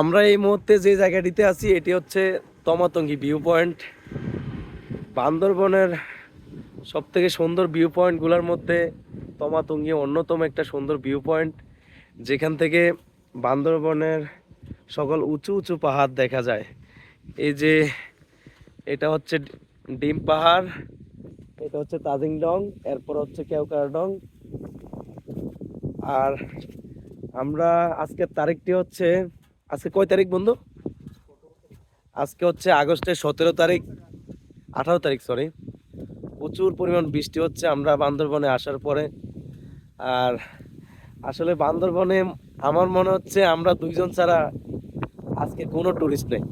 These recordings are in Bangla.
আমরা এই মুহূর্তে যে জায়গাটিতে আছি, এটি হচ্ছে তমাতঙ্গি ভিউ পয়েন্ট বান্দরবনের সব থেকে সুন্দর ভিউ পয়েন্টগুলোর মধ্যে তমাতঙ্গি অন্যতম একটা সুন্দর ভিউ পয়েন্ট যেখান থেকে বান্দরবনের সকল উঁচু উঁচু পাহাড় দেখা যায়। এই যে এটা হচ্ছে ডিম পাহাড়, এটা হচ্ছে তাজিংডং এরপর হচ্ছে কেওকারডং আর আমরা আজকের তারিখটি হচ্ছে আজকে কয় তারিখ বন্ধু? আজকে হচ্ছে আগস্টের সতেরো তারিখ, আঠারো তারিখ সরি প্রচুর পরিমাণ বৃষ্টি হচ্ছে, আমরা বান্দরবনে আসার পরে। আর আসলে বান্দরবনে আমার মনে হচ্ছে আমরা দুইজন ছাড়া আজকে কোনো টুরিস্ট নেই।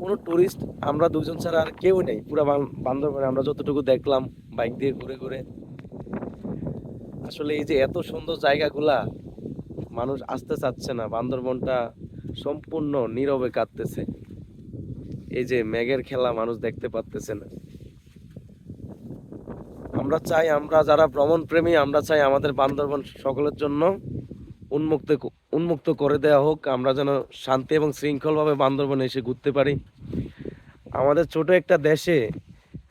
কোনো টুরিস্ট আমরা দুজন ছাড়া আর কেউ নেই, পুরো বান্দরবনে। আমরা যতটুকু দেখলাম, বাইক দিয়ে ঘুরে ঘুরে। আসলে এই যে এত সুন্দর জায়গাগুলা মানুষ আসতে চাচ্ছে না, বান্দরবনটা সম্পূর্ণ নীরবে কাঁদতেছে। এই যে মেঘের খেলা মানুষ দেখতে পারতেছে না। আমরা চাই আমরা যারা ভ্রমণ প্রেমী আমরা চাই আমাদের বান্দরবন সকলের জন্য উন্মুক্ত উন্মুক্ত করে দেওয়া হোক। আমরা যেন শান্তি এবং শৃঙ্খলভাবে বান্দরবনে এসে ঘুরতে পারি। আমাদের ছোট একটা দেশে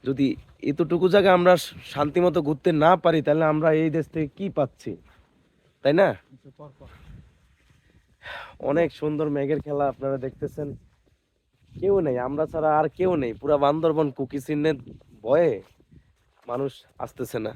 যদি এতটুকু জায়গায় আমরা শান্তি মতো ঘুরতে না পারি, তাহলে আমরা এই দেশ থেকে কি পাচ্ছি? তাই না? অনেক সুন্দর মেঘের খেলা আপনারা দেখতেছেন। কেউ নেই আমরা ছাড়া আর কেউ নেই। পুরা বান্দরবন কুকি চিহ্নের ভয়ে মানুষ আসতেছে না।